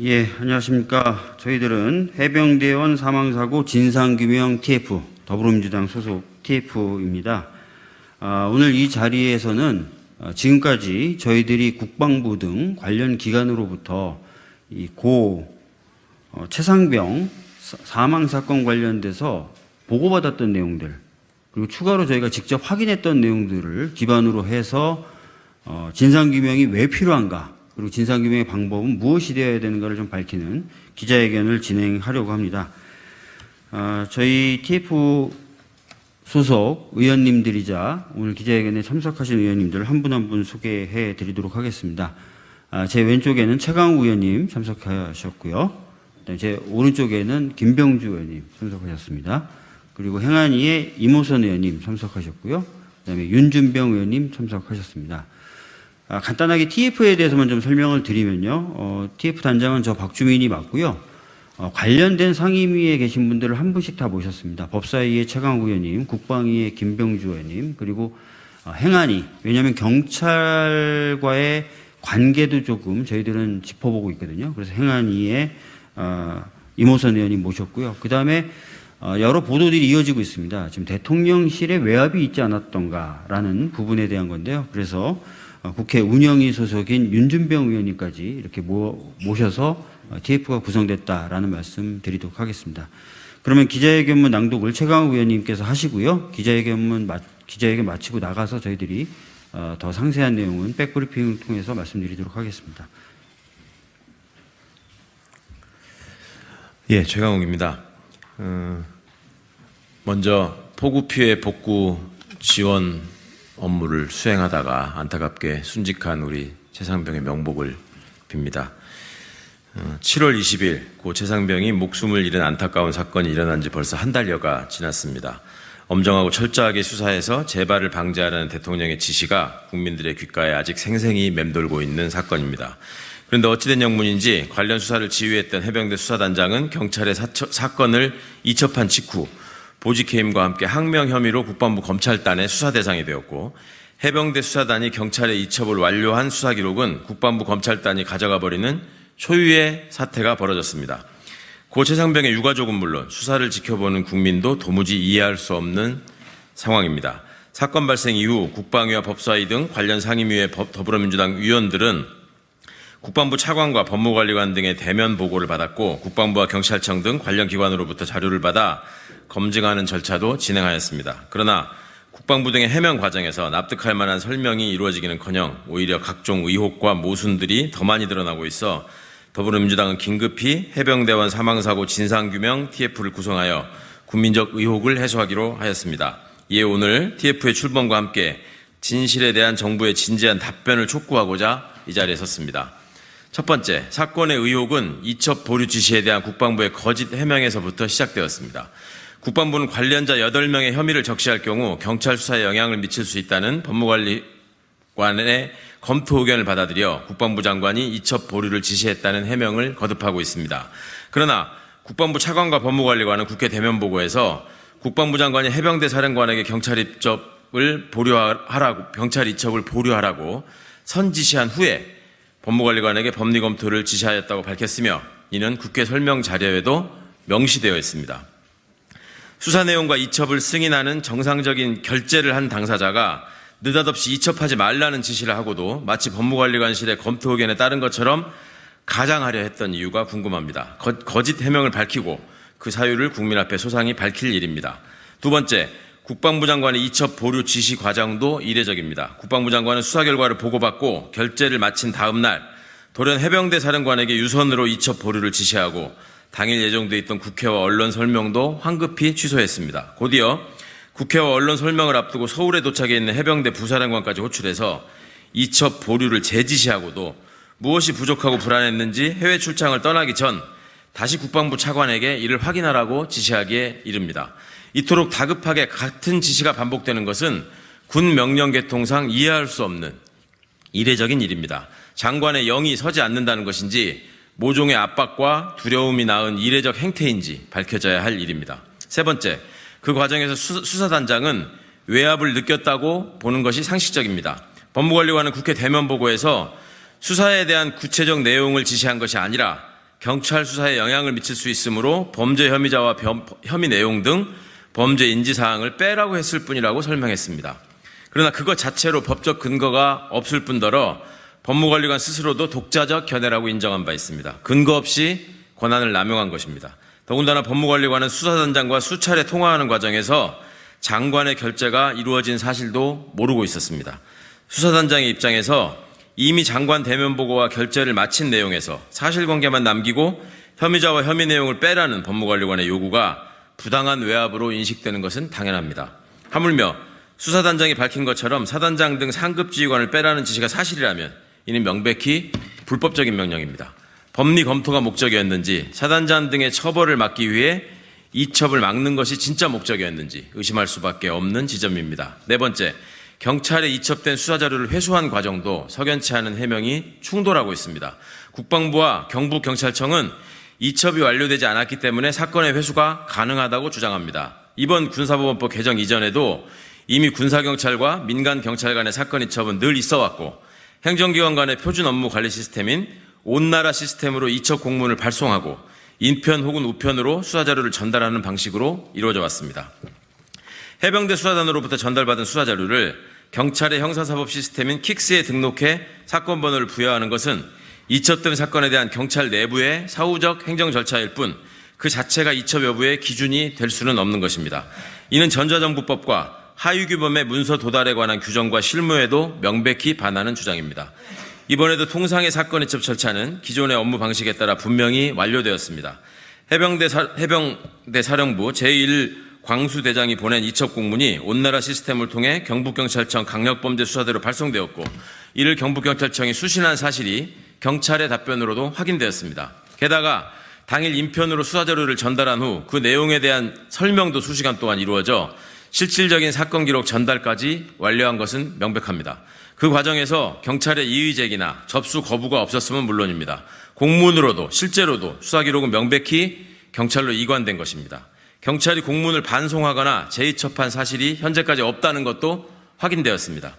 예, 안녕하십니까. 저희들은 해병대원 사망사고 진상규명 TF, 더불어민주당 소속 TF입니다. 아, 오늘 이 자리에서는 아, 지금까지 저희들이 국방부 등 관련 기관으로부터 이고 어, 최상병 사- 사망 사건 관련돼서 보고받았던 내용들 그리고 추가로 저희가 직접 확인했던 내용들을 기반으로 해서 어, 진상규명이 왜 필요한가 그리고 진상규명의 방법은 무엇이 되어야 되는가를 좀 밝히는 기자회견을 진행하려고 합니다. 아, 저희 TF 소속 의원님들이자 오늘 기자회견에 참석하신 의원님들 한 분 한 분 소개해 드리도록 하겠습니다. 아, 제 왼쪽에는 최강우 의원님 참석하셨고요. 제 오른쪽에는 김병주 의원님 참석하셨습니다. 그리고 행안위에 이모선 의원님 참석하셨고요. 그다음에 윤준병 의원님 참석하셨습니다. 아, 간단하게 TF에 대해서만 좀 설명을 드리면요. 어, TF 단장은 저 박주민이 맞고요. 어, 관련된 상임위에 계신 분들을 한 분씩 다 모셨습니다. 법사위의 최강욱 의원님, 국방위의 김병주 의원님, 그리고 어, 행안위. 왜냐하면 경찰과의 관계도 조금 저희들은 짚어보고 있거든요. 그래서 행안위의 어, 이모선 의원님 모셨고요. 그 다음에 어, 여러 보도들이 이어지고 있습니다. 지금 대통령실에 외압이 있지 않았던가라는 부분에 대한 건데요. 그래서 어, 국회 운영위 소속인 윤준병 의원님까지 이렇게 모, 모셔서 어, TF가 구성됐다라는 말씀 드리도록 하겠습니다. 그러면 기자회견문 낭독을 최강욱 의원님께서 하시고요. 기자회견문 마, 기자회견 마치고 나가서 저희들이 어, 더 상세한 내용은 백브리핑을 통해서 말씀드리도록 하겠습니다. 예, 최강욱입니다. 어, 먼저 포구 피해 복구 지원 업무를 수행하다가 안타깝게 순직한 우리 최상병의 명복을 빕니다. 어, 7월 20일 고 최상병이 목숨을 잃은 안타까운 사건이 일어난 지 벌써 한 달여가 지났습니다. 엄정하고 철저하게 수사해서 재발을 방지하라는 대통령의 지시가 국민들의 귓가에 아직 생생히 맴돌고 있는 사건입니다. 그런데 어찌된 영문인지 관련 수사를 지휘했던 해병대 수사단장은 경찰의 사처- 사건을 이첩한 직후 보직해임과 함께 항명 혐의로 국방부 검찰단의 수사 대상이 되었고 해병대 수사단이 경찰의 이첩을 완료한 수사 기록은 국방부 검찰단이 가져가 버리는 초유의 사태가 벌어졌습니다. 고 최상병의 유가족은 물론 수사를 지켜보는 국민도 도무지 이해할 수 없는 상황입니다. 사건 발생 이후 국방위와 법사위 등 관련 상임위의 법- 더불어민주당 위원들은 국방부 차관과 법무관리관 등의 대면 보고를 받았고 국방부와 경찰청 등 관련 기관으로부터 자료를 받아 검증하는 절차도 진행하였습니다. 그러나 국방부 등의 해명 과정에서 납득할 만한 설명이 이루어지기는커녕 오히려 각종 의혹과 모순들이 더 많이 드러나고 있어 더불어민주당은 긴급히 해병대원 사망사고 진상규명 TF를 구성하여 국민적 의혹을 해소하기로 하였습니다. 이에 오늘 TF의 출범과 함께 진실에 대한 정부의 진지한 답변을 촉구하고자 이 자리에 섰습니다. 첫 번째, 사건의 의혹은 이첩 보류 지시에 대한 국방부의 거짓 해명에서부터 시작되었습니다. 국방부는 관련자 8명의 혐의를 적시할 경우 경찰 수사에 영향을 미칠 수 있다는 법무관리관의 검토 의견을 받아들여 국방부 장관이 이첩 보류를 지시했다는 해명을 거듭하고 있습니다. 그러나 국방부 차관과 법무관리관은 국회 대면 보고에서 국방부 장관이 해병대 사령관에게 경찰 입첩을 보류하라고 경찰 이첩을 보류하라고 선지시한 후에 법무관리관에게 법리 검토를 지시하였다고 밝혔으며 이는 국회 설명 자료에도 명시되어 있습니다. 수사 내용과 이첩을 승인하는 정상적인 결재를 한 당사자가 느닷없이 이첩하지 말라는 지시를 하고도 마치 법무관리관실의 검토 의견에 따른 것처럼 가장하려 했던 이유가 궁금합니다. 거, 거짓 해명을 밝히고 그 사유를 국민 앞에 소상히 밝힐 일입니다. 두 번째, 국방부 장관의 이첩 보류 지시 과정도 이례적입니다. 국방부 장관은 수사 결과를 보고받고 결재를 마친 다음 날 돌연 해병대 사령관에게 유선으로 이첩 보류를 지시하고 당일 예정돼 있던 국회와 언론 설명도 황급히 취소했습니다. 곧이어 국회와 언론 설명을 앞두고 서울에 도착해 있는 해병대 부사령관까지 호출해서 이첩 보류를 재지시하고도 무엇이 부족하고 불안했는지 해외 출장을 떠나기 전 다시 국방부 차관에게 이를 확인하라고 지시하기에 이릅니다. 이토록 다급하게 같은 지시가 반복되는 것은 군 명령 개통상 이해할 수 없는 이례적인 일입니다. 장관의 영이 서지 않는다는 것인지 모종의 압박과 두려움이 낳은 이례적 행태인지 밝혀져야 할 일입니다. 세 번째, 그 과정에서 수, 수사단장은 외압을 느꼈다고 보는 것이 상식적입니다. 법무관리관은 국회 대면 보고에서 수사에 대한 구체적 내용을 지시한 것이 아니라 경찰 수사에 영향을 미칠 수 있으므로 범죄 혐의자와 범- 혐의 내용 등 범죄 인지 사항을 빼라고 했을 뿐이라고 설명했습니다. 그러나 그것 자체로 법적 근거가 없을 뿐더러 법무관리관 스스로도 독자적 견해라고 인정한 바 있습니다. 근거 없이 권한을 남용한 것입니다. 더군다나 법무관리관은 수사단장과 수차례 통화하는 과정에서 장관의 결재가 이루어진 사실도 모르고 있었습니다. 수사단장의 입장에서 이미 장관 대면 보고와 결재를 마친 내용에서 사실관계만 남기고 혐의자와 혐의 내용을 빼라는 법무관리관의 요구가 부당한 외압으로 인식되는 것은 당연합니다. 하물며 수사단장이 밝힌 것처럼 사단장 등 상급 지휘관을 빼라는 지시가 사실이라면 이는 명백히 불법적인 명령입니다. 법리 검토가 목적이었는지 사단장 등의 처벌을 막기 위해 이 첩을 막는 것이 진짜 목적이었는지 의심할 수밖에 없는 지점입니다. 네 번째, 경찰에 이첩된 수사 자료를 회수한 과정도 석연치 않은 해명이 충돌하고 있습니다. 국방부와 경북경찰청은 이첩이 완료되지 않았기 때문에 사건의 회수가 가능하다고 주장합니다. 이번 군사법원법 개정 이전에도 이미 군사경찰과 민간경찰 간의 사건 이첩은 늘 있어 왔고 행정기관 간의 표준 업무 관리 시스템인 온나라 시스템으로 이첩 공문을 발송하고 인편 혹은 우편으로 수사 자료를 전달하는 방식으로 이루어져 왔습니다. 해병대 수사단으로부터 전달받은 수사 자료를 경찰의 형사사법 시스템인 킥스에 등록해 사건 번호를 부여하는 것은 이첩된 사건에 대한 경찰 내부의 사후적 행정 절차일 뿐 그 자체가 이첩 여부의 기준이 될 수는 없는 것입니다. 이는 전자정부법과 하위규범의 문서 도달에 관한 규정과 실무에도 명백히 반하는 주장입니다. 이번에도 통상의 사건 이첩 절차는 기존의 업무 방식에 따라 분명히 완료되었습니다. 해병대, 사, 해병대 사령부 제1 광수대장이 보낸 이첩 공문이 온나라 시스템을 통해 경북경찰청 강력범죄수사대로 발송되었고 이를 경북경찰청이 수신한 사실이 경찰의 답변으로도 확인되었습니다. 게다가 당일 인편으로 수사 자료를 전달한 후 그 내용에 대한 설명도 수시간 동안 이루어져 실질적인 사건 기록 전달까지 완료한 것은 명백합니다. 그 과정에서 경찰의 이의 제기나 접수 거부가 없었으면 물론입니다. 공문으로도 실제로도 수사 기록은 명백히 경찰로 이관된 것입니다. 경찰이 공문을 반송하거나 재이첩한 사실이 현재까지 없다는 것도 확인되었습니다.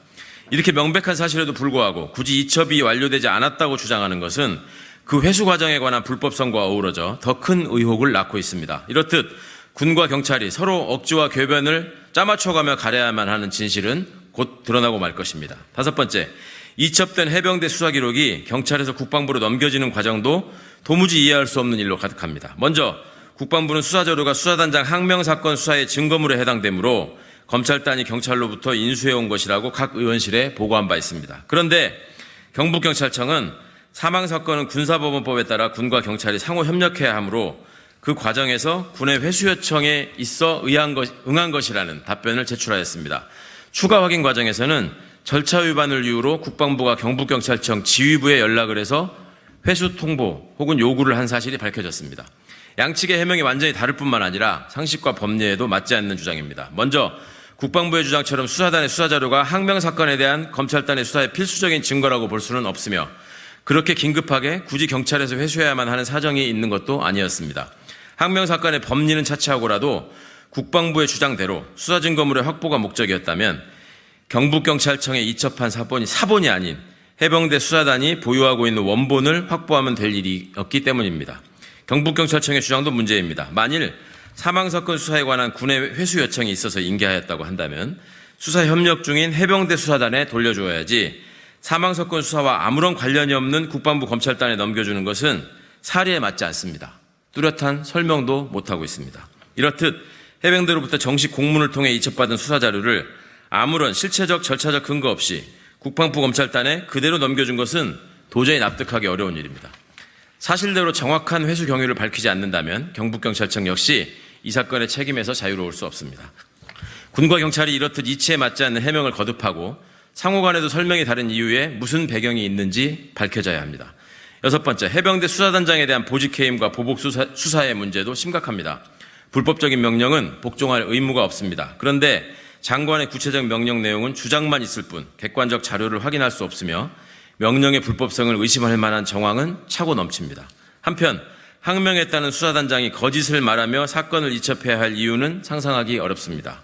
이렇게 명백한 사실에도 불구하고 굳이 이첩이 완료되지 않았다고 주장하는 것은 그 회수 과정에 관한 불법성과 어우러져 더 큰 의혹을 낳고 있습니다. 이렇듯 군과 경찰이 서로 억지와 궤변을 짜맞춰가며 가려야만 하는 진실은 곧 드러나고 말 것입니다. 다섯 번째, 이첩된 해병대 수사 기록이 경찰에서 국방부로 넘겨지는 과정도 도무지 이해할 수 없는 일로 가득합니다. 먼저 국방부는 수사 자료가 수사단장 항명 사건 수사의 증거물에 해당되므로 검찰단이 경찰로부터 인수해 온 것이라고 각 의원실에 보고한 바 있습니다. 그런데 경북경찰청은 사망 사건은 군사법원법에 따라 군과 경찰이 상호 협력해야 하므로 그 과정에서 군의 회수 요청에 있어 의한 것, 응한 것이라는 답변을 제출하였습니다. 추가 확인 과정에서는 절차 위반을 이유로 국방부가 경북경찰청 지휘부에 연락을 해서 회수 통보 혹은 요구를 한 사실이 밝혀졌습니다. 양측의 해명이 완전히 다를 뿐만 아니라 상식과 법리에도 맞지 않는 주장입니다. 먼저 국방부의 주장처럼 수사단의 수사 자료가 항명 사건에 대한 검찰단의 수사의 필수적인 증거라고 볼 수는 없으며 그렇게 긴급하게 굳이 경찰에서 회수해야만 하는 사정이 있는 것도 아니었습니다. 항명 사건의 법리는 차치하고라도 국방부의 주장대로 수사 증거물의 확보가 목적이었다면 경북경찰청에 이첩한 사본이 사본이 아닌 해병대 수사단이 보유하고 있는 원본을 확보하면 될 일이었기 때문입니다. 경북경찰청의 주장도 문제입니다. 만일 사망사건 수사에 관한 군의 회수 요청이 있어서 인계하였다고 한다면 수사 협력 중인 해병대 수사단에 돌려주어야지 사망 사건 수사와 아무런 관련이 없는 국방부 검찰단에 넘겨주는 것은 사리에 맞지 않습니다. 뚜렷한 설명도 못하고 있습니다. 이렇듯 해병대로부터 정식 공문을 통해 이첩받은 수사 자료를 아무런 실체적 절차적 근거 없이 국방부 검찰단에 그대로 넘겨준 것은 도저히 납득하기 어려운 일입니다. 사실대로 정확한 회수 경위를 밝히지 않는다면 경북경찰청 역시 이 사건의 책임에서 자유로울 수 없습니다. 군과 경찰이 이렇듯 이치에 맞지 않는 해명을 거듭하고 상호 간에도 설명이 다른 이유에 무슨 배경이 있는지 밝혀져야 합니다. 여섯 번째, 해병대 수사단장에 대한 보직해임과 보복 수사, 문제도 심각합니다. 불법적인 명령은 복종할 의무가 없습니다. 그런데 장관의 구체적 명령 내용은 주장만 있을 뿐 객관적 자료를 확인할 수 없으며 명령의 불법성을 의심할 만한 정황은 차고 넘칩니다. 한편 항명했다는 수사단장이 거짓을 말하며 사건을 이첩해야 할 이유는 상상하기 어렵습니다.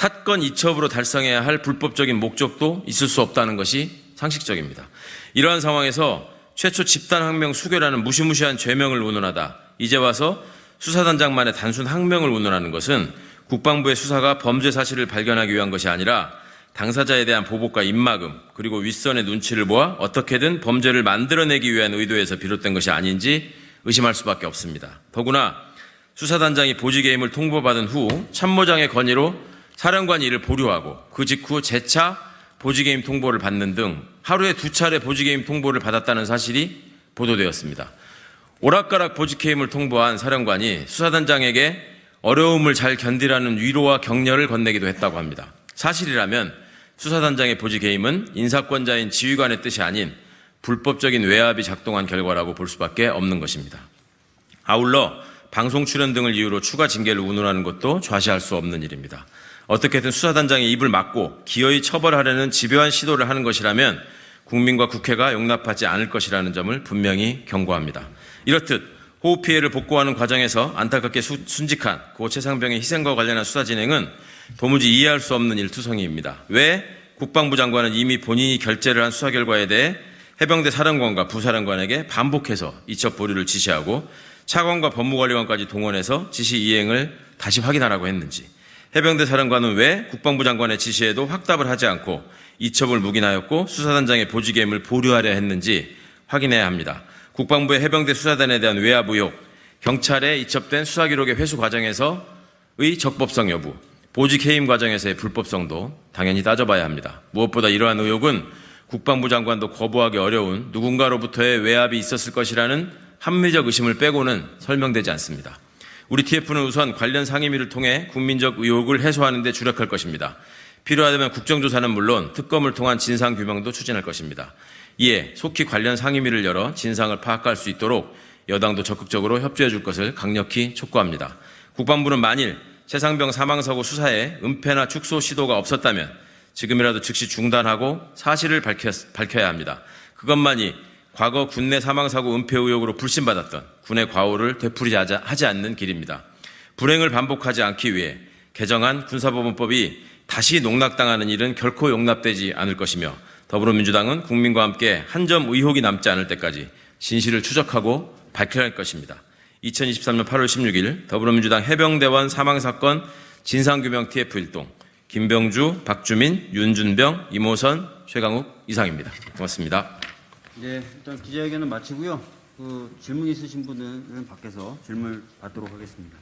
사건 이첩으로 달성해야 할 불법적인 목적도 있을 수 없다는 것이 상식적입니다. 이러한 상황에서 최초 집단 항명 수괴라는 무시무시한 죄명을 운운하다 이제 와서 수사단장만의 단순 항명을 운운하는 것은 국방부의 수사가 범죄 사실을 발견하기 위한 것이 아니라 당사자에 대한 보복과 입막음 그리고 윗선의 눈치를 보아 어떻게든 범죄를 만들어내기 위한 의도에서 비롯된 것이 아닌지 의심할 수밖에 없습니다. 더구나 수사단장이 보직개임을 통보받은 후 참모장의 건의로 사령관이 이를 보류하고 그 직후 재차 보직개임 통보를 받는 등 하루에 두 차례 보직개임 통보를 받았다는 사실이 보도되었습니다. 오락가락 보직해임을 통보한 사령관이 수사단장에게 어려움을 잘 견디라는 위로와 격려를 건네기도 했다고 합니다. 사실이라면 수사단장의 보직해임은 인사권자인 지휘관의 뜻이 아닌 불법적인 외압이 작동한 결과라고 볼 수밖에 없는 것입니다. 아울러 방송 출연 등을 이유로 추가 징계를 운운하는 것도 좌시할 수 없는 일입니다. 어떻게든 수사단장의 입을 막고 기어이 처벌하려는 집요한 시도를 하는 것이라면 국민과 국회가 용납하지 않을 것이라는 점을 분명히 경고합니다. 이렇듯 호흡 피해를 복구하는 과정에서 안타깝게 수- 순직한 고 최상병의 희생과 관련한 수사 진행은 도무지 이해할 수 없는 일투성이입니다. 왜 국방부 장관은 이미 본인이 결재를 한 수사 결과에 대해 해병대 사령관과 부사령관에게 반복해서 이첩 보류를 지시하고 차관과 법무관리관까지 동원해서 지시 이행을 다시 확인하라고 했는지 해병대 사령관은 왜 국방부 장관의 지시에도 확답을 하지 않고 이첩을 묵인하였고 수사단장의 보직임을 보류하려 했는지 확인해야 합니다. 국방부의 해병대 수사단에 대한 외압 의혹, 경찰에 이첩된 수사 기록의 회수 과정에서의 적법성 여부, 보직 해임 과정에서의 불법성도 당연히 따져봐야 합니다. 무엇보다 이러한 의혹은 국방부 장관도 거부하기 어려운 누군가로부터의 외압이 있었을 것이라는 합리적 의심을 빼고는 설명되지 않습니다. 우리 TF는 우선 관련 상임위를 통해 국민적 의혹을 해소하는 데 주력할 것입니다. 필요하다면 국정조사는 물론 특검을 통한 진상 규명도 추진할 것입니다. 이에 속히 관련 상임위를 열어 진상을 파악할 수 있도록 여당도 적극적으로 협조해 줄 것을 강력히 촉구합니다. 국방부는 만일 최상병 사망사고 수사에 은폐나 축소 시도가 없었다면 지금이라도 즉시 중단하고 사실을 밝혔, 밝혀야 합니다. 그것만이 과거 군내 사망사고 은폐 의혹으로 불신받았던 군의 과오를 되풀이하지 하지 않는 길입니다. 불행을 반복하지 않기 위해 개정한 군사법원법이 다시 농락당하는 일은 결코 용납되지 않을 것이며 더불어민주당은 국민과 함께 한 점 의혹이 남지 않을 때까지 진실을 추적하고 밝혀야 할 것입니다. 2023년 8월 16일 더불어민주당 해병대원 사망사건 진상규명 TF1동 김병주, 박주민, 윤준병, 이모선, 최강욱 이상입니다. 고맙습니다. 네, 일단 기자회견은 마치고요. 그 질문 있으신 분은 밖에서 질문 받도록 하겠습니다.